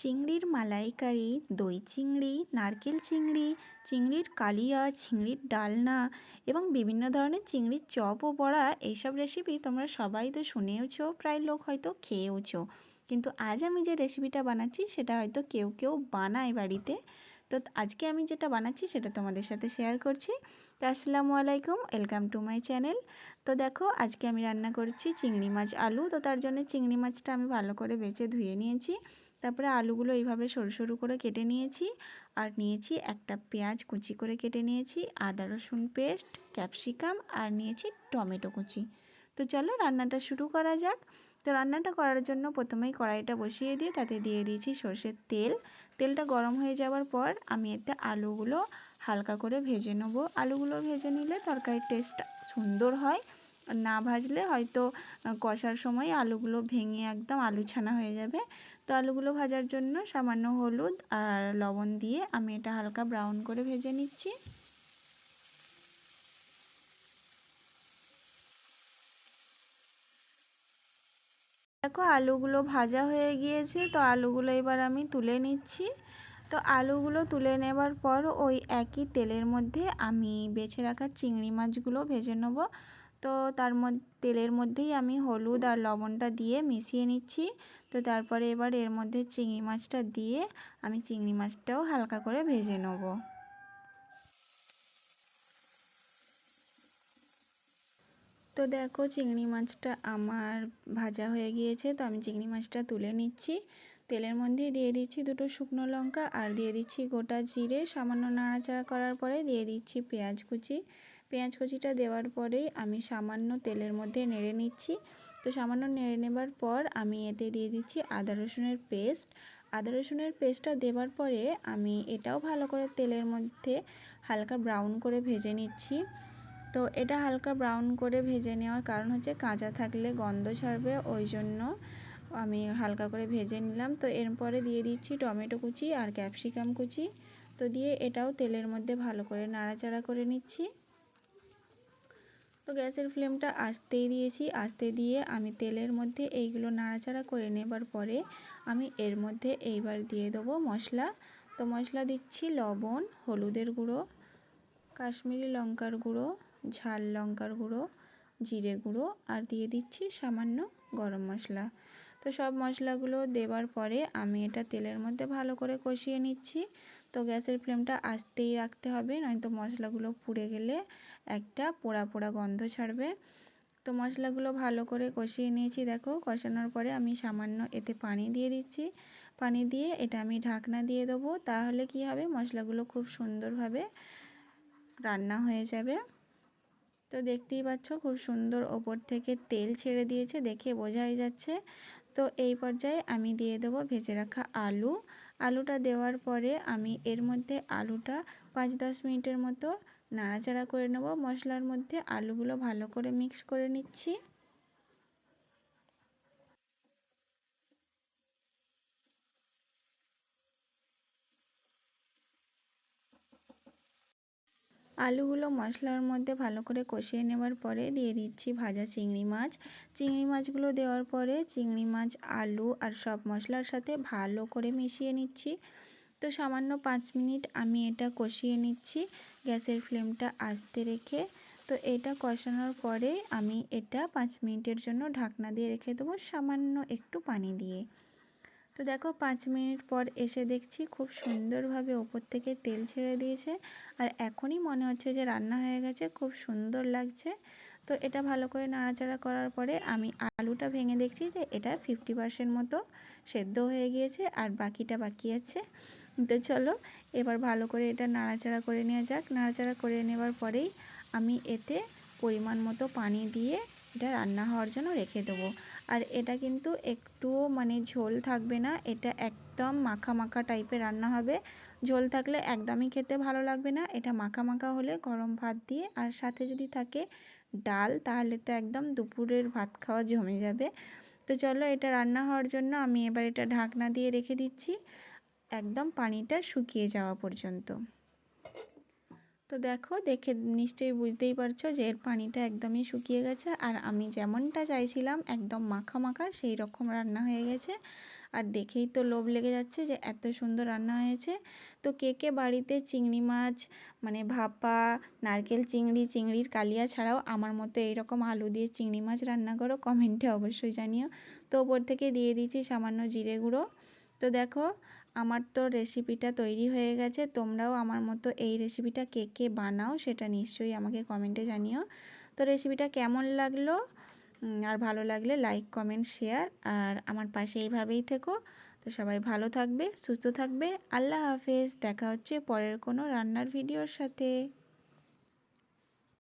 চিংড়ির মালাইকারি, দই চিংড়ি, নারকেল চিংড়ি, চিংড়ির কালিয়া, চিংড়ির ডালনা এবং বিভিন্ন ধরনের চিংড়ির চপ ও বড়া। এইসব রেসিপি তোমরা সবাই তো শুনেওছো, প্রায় লোক হয়তো খেয়েওছো। কিন্তু আজ আমি যে রেসিপিটা বানাচ্ছি, সেটা হয়তো কেউ কেউ বানায় বাড়িতে। তো আজকে আমি যেটা বানাচ্ছি, সেটা তোমাদের সাথে শেয়ার করছি। তো আসসালামু আলাইকুম ওয়েলকাম টু মাই চ্যানেল তো দেখো, আজকে আমি রান্না করছি চিংড়ি মাছ আলু। তো তার জন্য চিংড়ি মাছটা আমি ভালো করে বেছে ধুয়ে নিয়েছি। তারপরে আলুগুলো এইভাবে সরু সরু করে কেটে নিয়েছি। আর নিয়েছি একটা পেঁয়াজ কুচি করে কেটে নিয়েছি, আদা রসুন পেস্ট, ক্যাপসিকাম আর নিয়েছি টমেটো কুচি। তো চলো রান্নাটা শুরু করা যাক। তো রান্নাটা করার জন্য প্রথমেই কড়াইটা বসিয়ে দিয়ে তাতে দিয়ে দিয়েছি সর্ষের তেল। তেলটা গরম হয়ে যাওয়ার পর আমি এতে আলুগুলো হালকা করে ভেজে নেব। আলুগুলো ভেজে নিলে তরকারির টেস্টটা সুন্দর হয়। না ভাজলে হয়তো কষার সময় আলুগুলো ভেঙে একদম আলু ছানা হয়ে যাবে। তো আলুগুলো ভাজার জন্য সামান্য হলুদ আর লবণ দিয়ে আমি এটা হালকা ব্রাউন করে ভেজে নিচ্ছি। দেখো আলুগুলো ভাজা হয়ে গিয়েছে, তো আলুগুলো এবার আমি তুলে নিচ্ছি। তো আলুগুলো তুলে নেবার পর ওই একই তেলের মধ্যে আমি বেছে রাখা চিংড়ি মাছগুলো ভেজে নেব। তো তার মধ্যে তেলের মধ্যেই আমি হলুদ আর লবণটা দিয়ে মিশিয়ে নিচ্ছি। তো তারপরে এবার এর মধ্যে চিংড়ি মাছটা দিয়ে আমি চিংড়ি মাছটাও হালকা করে ভেজে নেব। তো দেখো চিংড়ি মাছটা আমার ভাজা হয়ে গিয়েছে, তো আমি চিংড়ি মাছটা তুলে নিচ্ছি। তেলের মধ্যে দিয়ে দিচ্ছি দুটো শুকনো লঙ্কা আর দিয়ে দিচ্ছি গোটা জিরে, সামান্য নাড়াচাড়া করার পরে দিয়ে দিচ্ছি পেঁয়াজ কুচি। পেঁয়াজ কুচিটা দেওয়ার পরেই আমি সামান্য তেলের মধ্যে নেড়ে নিচ্ছি। তো সামান্য নেড়ে নেবার পর আমি এতে দিয়ে দিচ্ছি আদা রসুনের পেস্ট। আদা রসুনের পেস্টটা দেওয়ার পরে আমি এটাও ভালো করে তেলের মধ্যে হালকা ব্রাউন করে ভেজে নিচ্ছি। তো এটা হালকা ব্রাউন করে ভেজে নেওয়ার কারণ হচ্ছে কাঁচা থাকলে গন্ধ ছাড়বে, ওই জন্য আমি হালকা করে ভেজে নিলাম। তো এরপরে দিয়ে দিচ্ছি টমেটো কুচি আর ক্যাপসিকাম কুচি। তো দিয়ে এটাও তেলের মধ্যে ভালো করে নাড়াচাড়া করে নিচ্ছি। তো গ্যাসের ফ্লেমটা আস্তেই দিয়েছি। আস্তে দিয়ে আমি তেলের মধ্যে এইগুলো নাড়াচাড়া করে নেবার পরে আমি এর মধ্যে এইবার দিয়ে দেবো মশলা। তো মশলা দিচ্ছি লবণ, হলুদের গুঁড়ো, কাশ্মীরি লঙ্কার গুঁড়ো, ঝাল লঙ্কার গুঁড়ো, জিরে গুঁড়ো আর দিয়ে দিচ্ছি সামান্য গরম মশলা। তো সব মশলাগুলো দেওয়ার পরে আমি এটা তেলের মধ্যে ভালো করে কষিয়ে নিচ্ছি। তো গ্যাসের ফ্লেমটা আস্তেই রাখতে হবে, নয়তো মশলাগুলো পুড়ে গেলে একটা পোড়া পোড়া গন্ধ ছাড়বে। তো মশলাগুলো ভালো করে কষিয়ে নিয়েছি, দেখো। কষানোর পরে আমি সামান্য এতে পানি দিয়ে দিচ্ছি। পানি দিয়ে এটা আমি ঢাকনা দিয়ে দেবো, তাহলে কি হবে? মশলাগুলো খুব সুন্দরভাবে রান্না হয়ে যাবে। তো দেখতেই পাচ্ছ, খুব সুন্দর ওপর থেকে তেল ছেড়ে দিয়েছে, দেখে বোঝাই যাচ্ছে। তো এই পর্যায়ে আমি দিয়ে দেবো ভেজে রাখা আলু। আলুটা দেওয়ার পরে আমি এর মধ্যে আলুটা পাঁচ দশ মিনিটের মতো নাড়াচাড়া করে নেব। মশলার মধ্যে আলুগুলো ভালো করে মিক্স করে নিচ্ছি। আলুগুলো মশলার মধ্যে ভালো করে কষিয়ে নেওয়ার পরে দিয়ে দিচ্ছি ভাজা চিংড়ি মাছ। চিংড়ি মাছগুলো দেওয়ার পরে চিংড়ি মাছ, আলু আর সব মশলার সাথে ভালো করে মিশিয়ে নিচ্ছি। তো সামান্য পাঁচ মিনিট আমি এটা কষিয়ে নিচ্ছি গ্যাসের ফ্লেমটা আস্তে রেখে। তো এটা কষানোর পরে আমি এটা পাঁচ মিনিটের জন্য ঢাকনা দিয়ে রেখে দেবো সামান্য একটু পানি দিয়ে। তো দেখো পাঁচ মিনিট পর এসে দেখছি খুব সুন্দরভাবে ওপর থেকে তেল ছেড়ে দিয়েছে। আর এখনই মনে হচ্ছে যে রান্না হয়ে গেছে, খুব সুন্দর লাগছে। তো এটা ভালো করে নাড়াচাড়া করার পরে আমি আলুটা ভেঙে দেখছি যে এটা ফিফটি পার্সেন্ট মতো সেদ্ধ হয়ে গিয়েছে আর বাকিটা বাকি আছে। তো চলো এবার ভালো করে এটা নাড়াচাড়া করে নেওয়া যাক। নাড়াচাড়া করে নেওয়ার পরেই আমি এতে পরিমাণ মতো পানি দিয়ে এটা রান্না হওয়ার জন্য রেখে দেবো। আর এটা কিন্তু একটুও মানে ঝোল থাকবে না, এটা একদম মাখা মাখা টাইপের রান্না হবে। ঝোল থাকলে একদমই খেতে ভালো লাগবে না, এটা মাখা মাখা হলে গরম ভাত দিয়ে। আর সাথে যদি থাকে ডাল, তাহলে তো একদম দুপুরের ভাত খাওয়া জমে যাবে। তো চলো এটা রান্না হওয়ার জন্য আমি এবার এটা ঢাকনা দিয়ে রেখে দিচ্ছি। একদম পানিটা শুকিয়ে যাওয়া পর্যন্ত। তো দেখো দেখে নিশ্চয়ই বুঝতেই পারছ যে এর পানিটা একদমই শুকিয়ে গেছে। আর আমি যেমনটা চাইছিলাম একদম মাখা মাখা সেই রকম রান্না হয়ে গেছে। আর দেখেই তো লোভ লেগে যাচ্ছে যে এত সুন্দর রান্না হয়েছে। তো কে কে বাড়িতে চিংড়ি মাছ মানে ভাপা, নারকেল চিংড়ি, চিংড়ির কালিয়া ছাড়াও আমার মতো এইরকম আলু দিয়ে চিংড়ি মাছ রান্না করো কমেন্টে অবশ্যই জানিও। তো ওপর থেকে দিয়ে দিচ্ছি সামান্য জিরে গুঁড়ো। তো দেখো আমার তো রেসিপিটা তৈরি হয়ে গেছে, তোমরাও আমার মতো এই রেসিপিটা কে কে বানাও সেটা নিশ্চয়ই আমাকে কমেন্টে জানিও। তো রেসিপিটা কেমন লাগল? আর ভালো লাগলে লাইক কমেন্ট শেয়ার আর আমার পাশে এইভাবেই থেকো। তো সবাই ভালো থাকবে, সুস্থ থাকবে, আল্লাহ হাফেজ, দেখা হচ্ছে পরের কোনো রান্নার ভিডিওর সাথে।